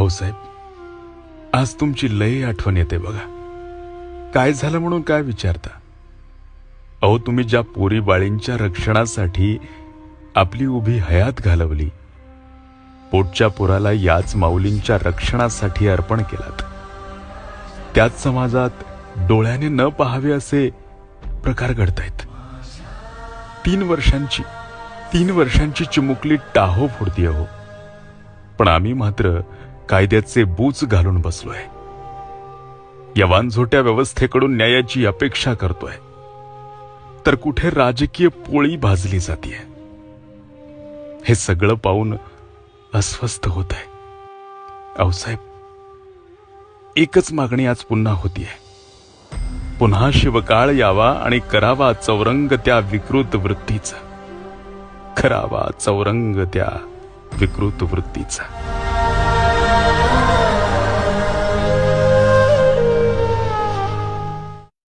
अहो साहेब आज तुमची लय आठवण येते बघा. काय झालं म्हणून काय विचारता? अहो तुम्ही ज्या पोरी बाळींच्या रक्षणासाठी आपली उभी हयात घालवली पोटच्या पोराला याच माऊलींच्या रक्षणासाठी अर्पण केलात. त्याच समाजात डोळ्याने न पाहावे असे प्रकार घडतायत. तीन वर्षांची तीन वर्षांची चिमुकली टाहो फोडती हो पण आम्ही मात्र कायद्याचे बूच घालून बसलोय. या वांझोट्या व्यवस्थेकडून न्यायाची अपेक्षा करतोय. तर कुठे राजकीय पोळी भाजली जाते हे सगळं पाहून अस्वस्थ होत आहे अवसाहेब एकच मागणी आज पुन्हा होतीये. पुन्हा शिवकाळ यावा आणि करावा चौरंग त्या विकृत वृत्तीचा. करावा चौरंग त्या विकृत वृत्तीचा.